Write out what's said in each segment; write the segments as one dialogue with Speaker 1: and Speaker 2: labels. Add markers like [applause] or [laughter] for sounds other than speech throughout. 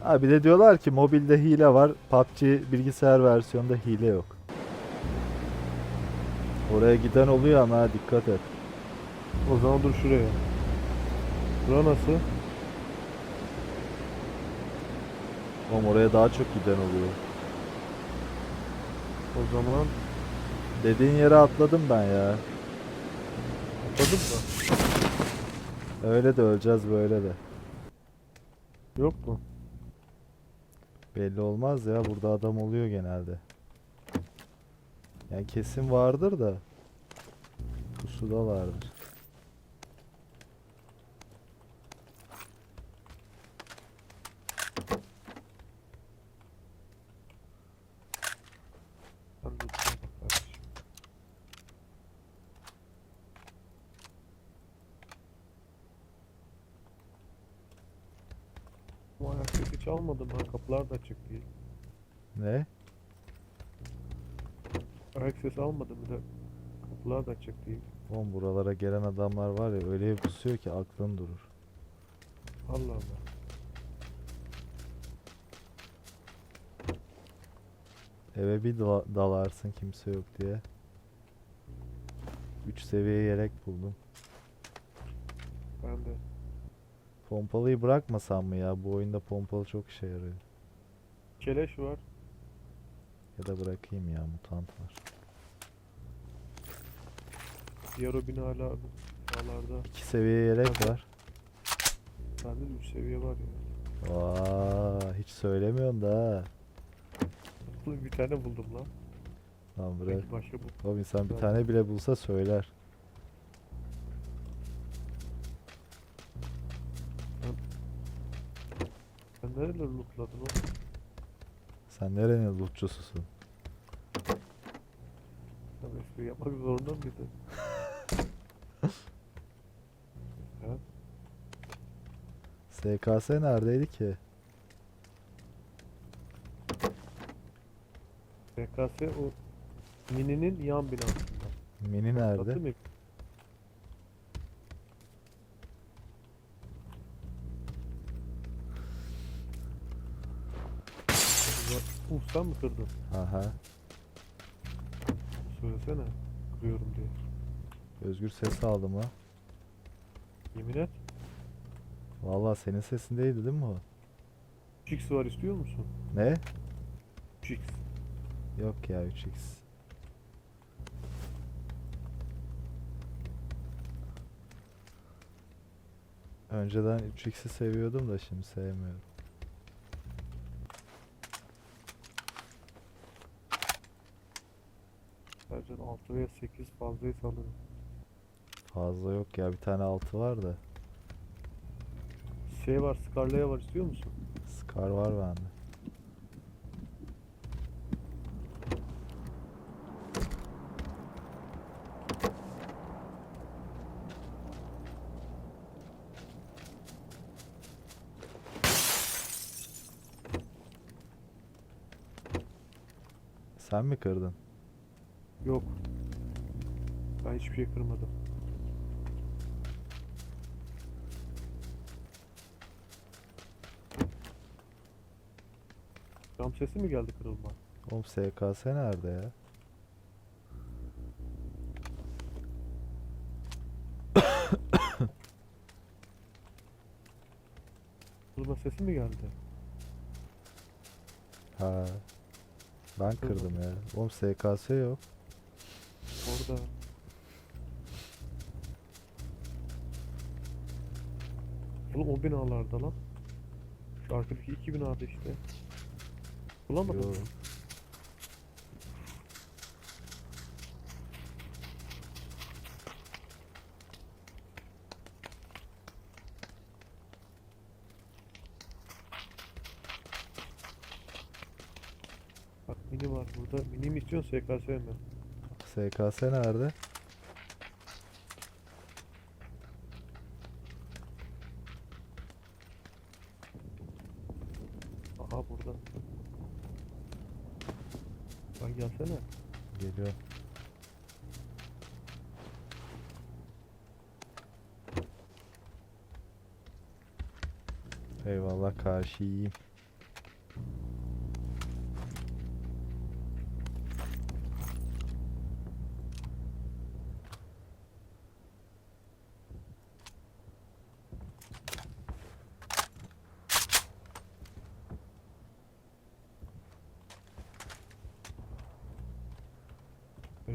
Speaker 1: Ha bir de diyorlar ki mobilde hile var. PUBG bilgisayar versiyonunda hile yok. Oraya giden oluyor ama ha, dikkat et.
Speaker 2: O zaman dur şuraya. Bura nasıl?
Speaker 1: Oğlum oraya daha çok giden oluyor.
Speaker 2: O zaman
Speaker 1: Dediğin yere atladım ben ya.
Speaker 2: atladın mı?
Speaker 1: Öyle de öleceğiz böyle de.
Speaker 2: Yok mu?
Speaker 1: Belli olmaz ya burada adam oluyor genelde. Yani kesin vardır da. Pusudalardır.
Speaker 2: Sen de şuna bak kardeşim. Bu ayak ha kapılar da açık değil.
Speaker 1: Ne?
Speaker 2: Ayak sesi almadım bir de kapılar da açık değil.
Speaker 1: Oğlum buralara gelen adamlar var ya öyle bir pusuyor ki aklın durur.
Speaker 2: Allah Allah.
Speaker 1: Eve bir dala- dalarsın kimse yok diye. 3 seviye yelek buldum.
Speaker 2: Ben de
Speaker 1: Pompalıyı bırakmasam mı ya? Bu oyunda pompalı çok işe yarıyor.
Speaker 2: keleş var.
Speaker 1: Ya da bırakayım ya mutant var.
Speaker 2: Bina hala binalarda.
Speaker 1: 2 seviye yelek var.
Speaker 2: Bende de 3 seviye var ya.
Speaker 1: Vaa hiç söylemiyorsun da ha.
Speaker 2: Bir tane buldum lan.
Speaker 1: Lan bırak.
Speaker 2: Başka bu.
Speaker 1: Oğlum insan bir tane bile bulsa söyler.
Speaker 2: Nereleri lootladın oğlum?
Speaker 1: Sen nerenin lootçususun?
Speaker 2: Sen espri yapmak zorunda mıydın? ha?
Speaker 1: SKS neredeydi ki?
Speaker 2: BKS o Mini'nin yan binasında.
Speaker 1: Mini nerede?
Speaker 2: Hatırlıyor musun? Uf sen mi kırdın?
Speaker 1: Aha.
Speaker 2: Söylesene. Kırıyorum diye.
Speaker 1: Özgür ses aldım ha.
Speaker 2: Yemin et.
Speaker 1: Vallahi senin sesindeydi değil mi o?
Speaker 2: 3x var istiyor musun?
Speaker 1: Ne?
Speaker 2: 3x.
Speaker 1: Yok ya 3x. Önceden 3x'i seviyordum da şimdi sevmiyorum.
Speaker 2: Sercan 6 veya 8 fazlayı sanırım.
Speaker 1: Fazla yok ya bir tane 6 var da.
Speaker 2: Şey var, Scarlet'e var istiyor musun?
Speaker 1: Scar var bende. Sen mi kırdın?
Speaker 2: Yok. Ben hiçbir şey kırmadım. Cam sesi mi geldi kırılma?
Speaker 1: Oğlum SKS nerede ya? [coughs]
Speaker 2: Kırılma sesi mi geldi?
Speaker 1: Ha. Ben kırdım ya. Oğlum SKS yok.
Speaker 2: Orada. Oğlum o binalarda lan. Şu arkadaki iki binada işte. Bulamadın mı? Bak mini var burada. Mini mi istiyorsun SKS mi?
Speaker 1: SKS nerede?
Speaker 2: Aha burada. Bak gelsene.
Speaker 1: Geliyor. Eyvallah karşıyım.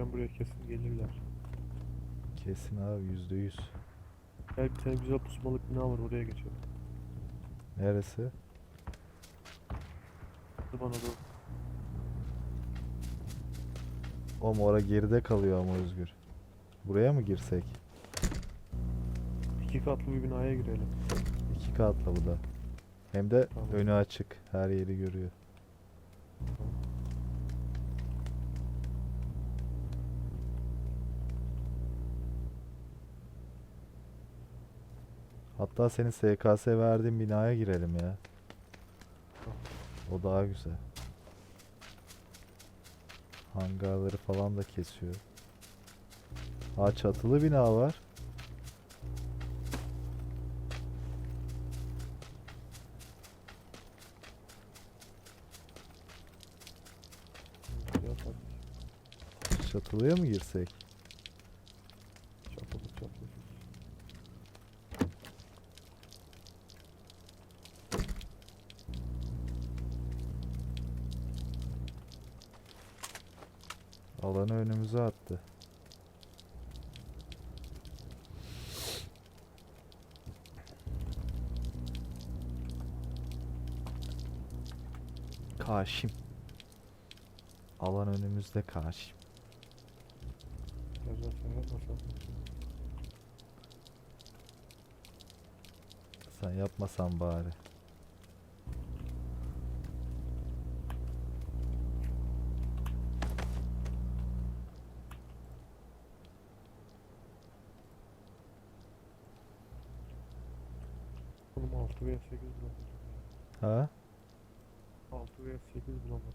Speaker 2: Hocam buraya kesin gelirler.
Speaker 1: Kesin abi yüzde yüz.
Speaker 2: Gel bir tane güzel pusmalık bina var oraya geçelim.
Speaker 1: Neresi?
Speaker 2: Hadi bana doğru.
Speaker 1: Oğlum ora geride kalıyor ama Özgür. Buraya mı girsek?
Speaker 2: İki katlı bir binaya girelim.
Speaker 1: İki katlı bu da. Hem de
Speaker 2: Tamam.
Speaker 1: önü açık. Her yeri görüyor. Hatta senin SKS verdiğin binaya girelim ya. O daha güzel. Hangarları falan da kesiyor. Ha çatılı bina var. Çatılıya mı girsek? Alanı önümüze attı. Kaşim. Alan önümüzde Kaşim.
Speaker 2: Sen yapmasan
Speaker 1: bari.
Speaker 2: Oğlum 6 veya 8 bulamadım.
Speaker 1: Ha?
Speaker 2: 6 veya 8 bulamadım.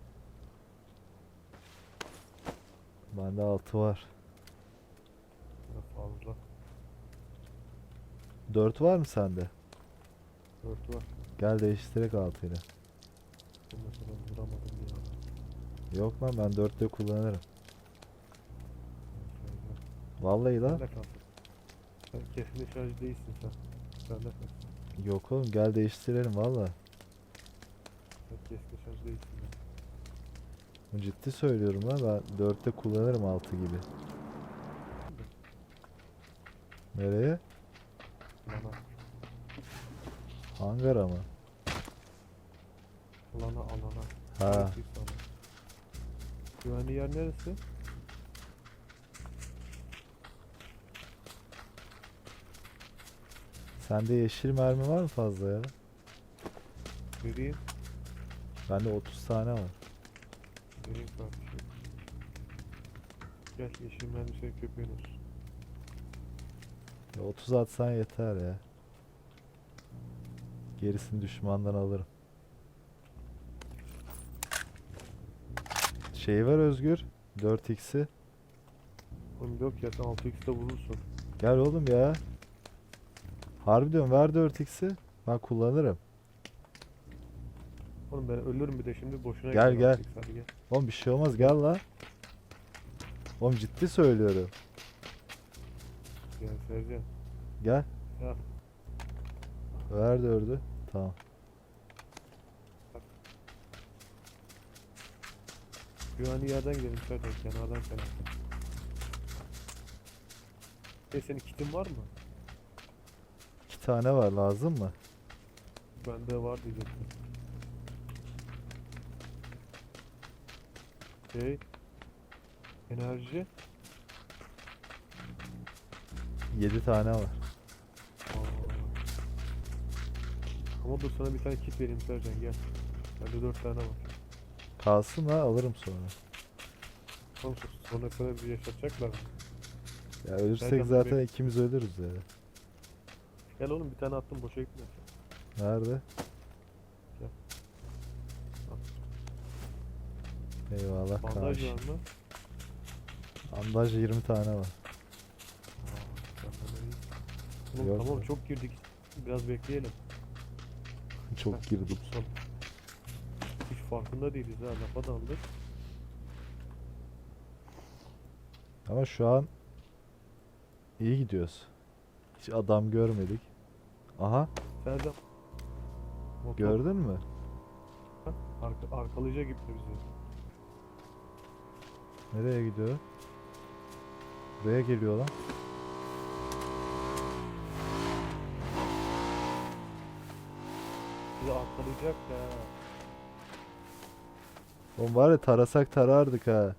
Speaker 1: Bende 6 var.
Speaker 2: Ya fazla.
Speaker 1: 4 var mı sende?
Speaker 2: 4 var.
Speaker 1: Gel değiştirek 6 ile.
Speaker 2: Bu mesela vuramadım ya.
Speaker 1: Yok lan ben 4'te kullanırım. Vallahi lan.
Speaker 2: Sen kesin şarj değilsin sen. Sen de kalsın.
Speaker 1: Yok oğlum gel değiştirelim valla.
Speaker 2: Şarj değilsin. ya.
Speaker 1: Ciddi söylüyorum lan ben 4'te kullanırım 6 gibi. Nereye?
Speaker 2: Lana.
Speaker 1: Hangara mı?
Speaker 2: Lana alana.
Speaker 1: Ha.
Speaker 2: Güvenli yer neresi?
Speaker 1: Sende yeşil mermi var mı fazla ya?
Speaker 2: Vereyim.
Speaker 1: Bende 30 tane var.
Speaker 2: Vereyim kardeşim. Gel yeşil mermiseye köpeğin olsun.
Speaker 1: Ya 30 atsan yeter ya. Gerisini düşmandan alırım. Şey var Özgür. 4x'i.
Speaker 2: Oğlum yok ya sen 6x'de vurursun.
Speaker 1: Gel oğlum ya. Harbi diyorum ver 4x'i. Ben kullanırım.
Speaker 2: Oğlum ben ölürüm bir de şimdi boşuna
Speaker 1: Gel, gel.
Speaker 2: 6x, Hadi gel.
Speaker 1: Oğlum bir şey olmaz gel lan. Oğlum ciddi söylüyorum.
Speaker 2: Gel Sercan.
Speaker 1: Gel.
Speaker 2: Ya
Speaker 1: Ver 4'ü. Tamam.
Speaker 2: güvenli yerden gidelim Sercan kenardan kenardan. E senin kitin var mı?
Speaker 1: 2 tane var lazım mı?
Speaker 2: Bende var diyecektim. Şey enerji
Speaker 1: 7 tane var.
Speaker 2: Aa. Ama dur sana bir tane kit vereyim Sercan gel. Bende 4 tane var.
Speaker 1: Kalsın ha alırım sonra.
Speaker 2: Oğlum sonra sana bir yaşatacaklar mı?
Speaker 1: Ya ölürsek
Speaker 2: Sercan,
Speaker 1: zaten ikimiz ölürüz ya.
Speaker 2: Gel oğlum bir tane attım boşa gitme.
Speaker 1: Nerede?
Speaker 2: Al.
Speaker 1: Eyvallah
Speaker 2: Bandaj
Speaker 1: karşı.
Speaker 2: var mı?
Speaker 1: Bandaj 20 tane var.
Speaker 2: Aa. Oğlum
Speaker 1: Yok
Speaker 2: tamam
Speaker 1: be.
Speaker 2: çok girdik. Biraz bekleyelim. [laughs]
Speaker 1: Çok girdik.
Speaker 2: Son. farkında değiliz ha. Lafa daldık.
Speaker 1: Ama şu an iyi gidiyoruz. Hiç adam görmedik. Aha
Speaker 2: Serdar. Motor
Speaker 1: gördün mü?
Speaker 2: Arka, arkalayacak gibi bizi.
Speaker 1: Nereye gidiyor? Buraya geliyor lan.
Speaker 2: Bizi arkalayacak ya.
Speaker 1: Oğlum var ya tarasak tarardık ha.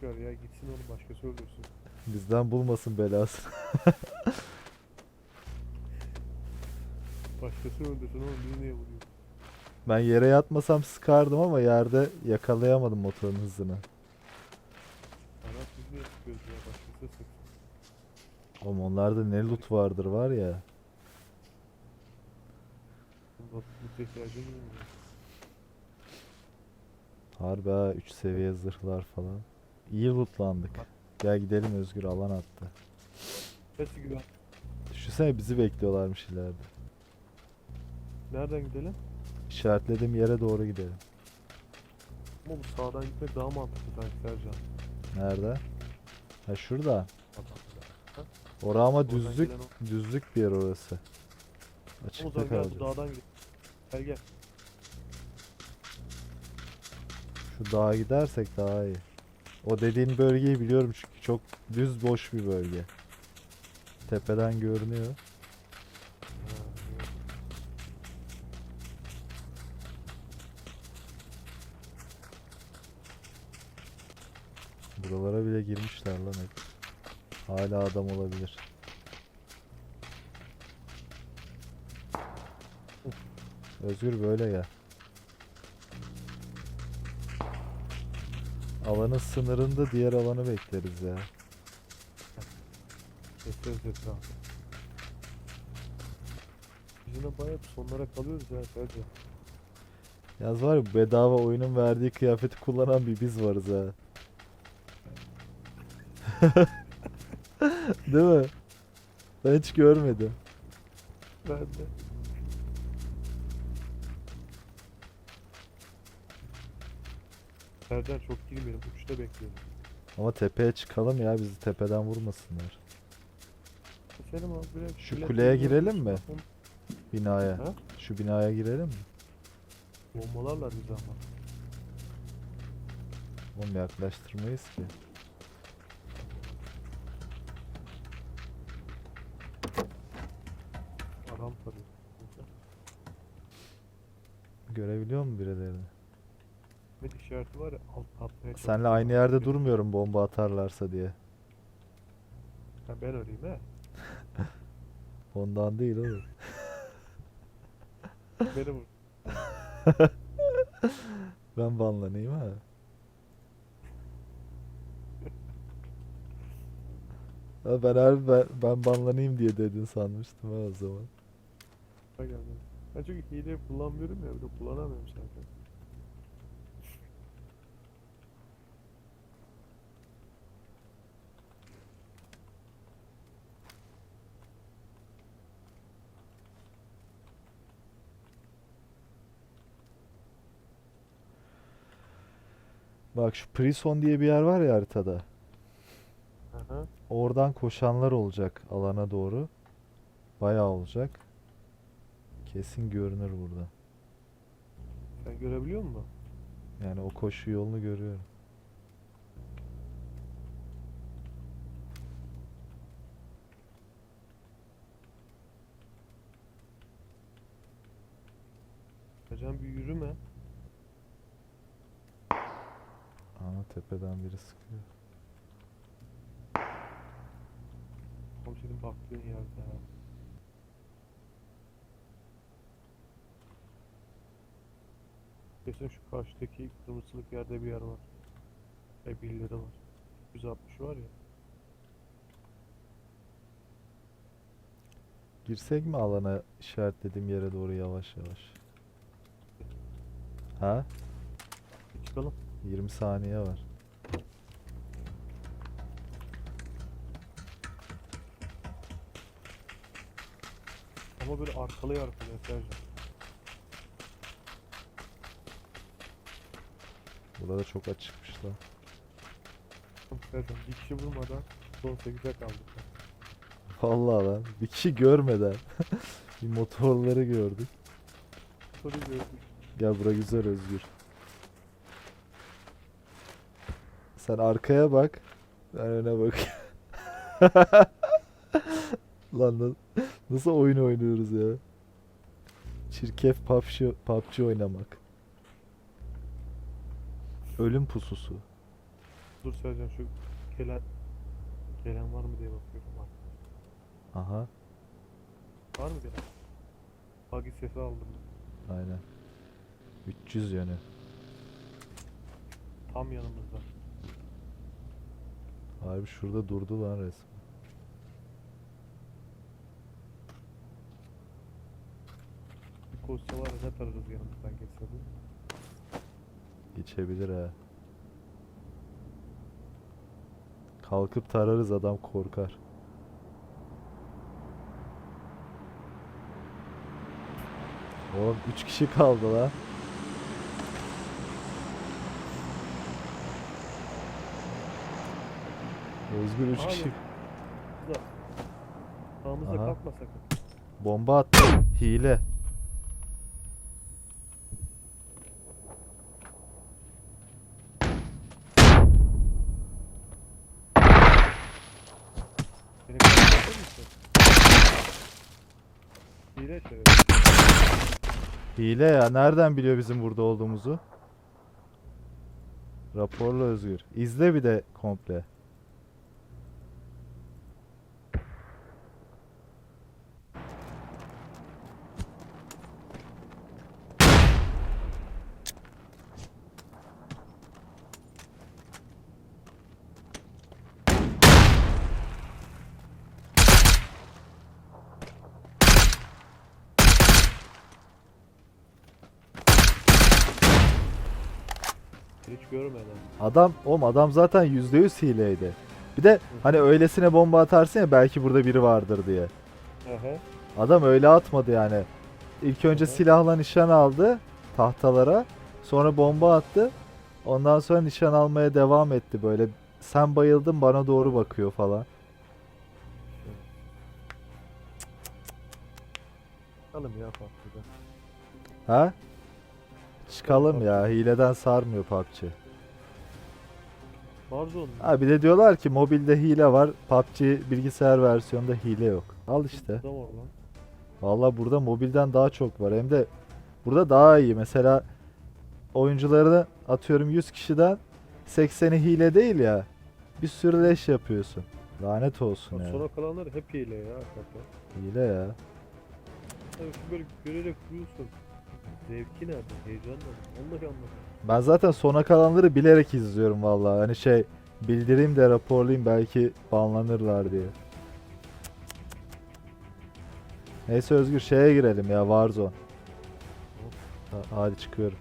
Speaker 2: Gör ya gitsin onu başkası öldürsün.
Speaker 1: Bizden bulmasın belasını. [laughs]
Speaker 2: Başkası öldürsün oğlum bizi niye vuruyor?
Speaker 1: Ben yere yatmasam sıkardım ama yerde yakalayamadım motorun hızını.
Speaker 2: Ana biz niye sıkıyoruz ya başkası sıksın.
Speaker 1: Oğlum onlarda ne loot vardır var ya.
Speaker 2: Nasıl bir ya.
Speaker 1: Harbi ha 3 seviye zırhlar falan. İyi lootlandık. Gel gidelim Özgür alan attı.
Speaker 2: Nasıl güven?
Speaker 1: Düşünsene bizi bekliyorlarmış ileride.
Speaker 2: Nereden gidelim?
Speaker 1: İşaretlediğim yere doğru gidelim.
Speaker 2: Ama bu sağdan gitmek daha mantıklı sanki Sercan.
Speaker 1: Nerede? Ha şurada.
Speaker 2: Adam.
Speaker 1: Ora ama düzlük
Speaker 2: gelen o-
Speaker 1: düzlük bir yer orası. Açıkta
Speaker 2: zaman gel bu
Speaker 1: kalacağız.
Speaker 2: dağdan git. Gel gel.
Speaker 1: Şu dağa gidersek daha iyi. O dediğin bölgeyi biliyorum çünkü çok düz boş bir bölge. Tepeden görünüyor.
Speaker 2: Ha, evet.
Speaker 1: Girmişler lan hep. Hala adam olabilir. Özgür böyle gel. Alanın sınırında diğer alanı bekleriz ya.
Speaker 2: Bekleriz etrafı. Biz yine bayağı sonlara kalıyoruz ya Sercan.
Speaker 1: Yaz var ya bedava oyunun verdiği kıyafeti kullanan bir biz varız ha. [laughs] Değil mi? Ben hiç görmedim.
Speaker 2: Ben de. Serdar çok girmeyelim. Uçta bekleyelim.
Speaker 1: Ama tepeye çıkalım ya bizi tepeden vurmasınlar.
Speaker 2: Keselim abi direkt.
Speaker 1: Şu kuleye girelim mi? Binaya.
Speaker 2: Ha?
Speaker 1: Şu binaya girelim mi?
Speaker 2: Bombalarlar bizi ama.
Speaker 1: Oğlum yaklaştırmayız ki.
Speaker 2: Adam tarıyor.
Speaker 1: Görebiliyor musun birilerini?
Speaker 2: Met işareti var ya alt atmaya
Speaker 1: Senle aynı yerde durmuyorum bomba atarlarsa diye.
Speaker 2: Ha, ben öleyim he. [laughs]
Speaker 1: Ondan değil oğlum. [laughs]
Speaker 2: Beni vur. [laughs]
Speaker 1: Ben banlanayım ha. Ha ben harbi ben, ben banlanayım diye dedin sanmıştım ha o zaman.
Speaker 2: Ha, gel gel. Ben çünkü hile kullanmıyorum ya. Bir de kullanamıyorum zaten.
Speaker 1: Bak şu Prison diye bir yer var ya haritada.
Speaker 2: Aha.
Speaker 1: Oradan koşanlar olacak alana doğru. Bayağı olacak. Kesin görünür burada.
Speaker 2: Sen görebiliyor musun?
Speaker 1: Yani o koşu yolunu görüyorum.
Speaker 2: Hocam bir yürüme.
Speaker 1: Ana tepeden biri sıkıyor.
Speaker 2: Komiserin baktığın yerde Kesin şu karşıdaki kırmızılık yerde bir yer var. E birileri var. 160 var ya.
Speaker 1: Girsek mi alana işaretlediğim yere doğru yavaş yavaş? Ha?
Speaker 2: Çıkalım.
Speaker 1: 20 saniye var.
Speaker 2: Ama böyle arkalaya arkalaya Sercan.
Speaker 1: Burada çok açıkmış lan.
Speaker 2: Zaten bir kişi vurmadan son 8'e kaldık.
Speaker 1: Vallahi lan. Bir kişi görmeden. [laughs] bir motorları gördük.
Speaker 2: Soru gördük.
Speaker 1: Gel bura güzel Özgür. Sen arkaya bak. Ben öne bak. [laughs] Lan na- nasıl oyun oynuyoruz ya? Çirkef PUBG, PUBG oynamak. Ölüm pususu.
Speaker 2: Dur Sercan şu gelen gelen var mı diye bakıyorum. Var,
Speaker 1: Aha,
Speaker 2: var mı gelen? Buggy sesi aldım.
Speaker 1: aynen. 300 yönü.
Speaker 2: Tam yanımızda.
Speaker 1: Harbi şurada durdu lan resmen.
Speaker 2: Bir koşsa var ya ne tararız yanımızdan geçse bu.
Speaker 1: Geçebilir ha. Kalkıp tararız adam korkar. Oğlum 3 kişi kaldı la. Özgür 3
Speaker 2: Abi.
Speaker 1: kişi Aha.
Speaker 2: kalkma sakın.
Speaker 1: bomba attı. Hile.
Speaker 2: Beni kalkar mısın? Hile şeref.
Speaker 1: Hile ya. Nereden biliyor bizim burada olduğumuzu? Raporla Özgür. İzle bir de komple.
Speaker 2: Hiç görmedim.
Speaker 1: Adam, oğlum adam zaten %100 hileydi. Bir de hani öylesine bomba atarsın ya belki burada biri vardır diye. Adam öyle atmadı yani. İlk önce
Speaker 2: hı.
Speaker 1: silahla nişan aldı tahtalara. Sonra bomba attı. Ondan sonra nişan almaya devam etti böyle. Sen bayıldın bana doğru bakıyor falan.
Speaker 2: Alım ya patlıcan.
Speaker 1: Ha? Çıkalım ya. Hileden sarmıyor PUBG.
Speaker 2: Mu?
Speaker 1: Ha bir de diyorlar ki mobilde hile var. PUBG bilgisayar versiyonunda hile yok. Al işte.
Speaker 2: Burada var lan.
Speaker 1: Valla burada mobilden daha çok var. Hem de burada daha iyi. Mesela oyuncuları atıyorum 100 kişiden 80'i hile değil ya. Bir sürü leş yapıyorsun. Lanet olsun ya.
Speaker 2: Sonra kalanlar hep hile ya hakikaten.
Speaker 1: Hile ya.
Speaker 2: Tabii şu böyle görerek vuruyorsun. Zevki nerede? Heyecan nerede? Vallahi anlamadım.
Speaker 1: Ben zaten sona kalanları bilerek izliyorum valla. Hani şey bildireyim de raporlayayım belki banlanırlar diye. Neyse Özgür şeye girelim ya Warzone. Ha- Hadi çıkıyorum.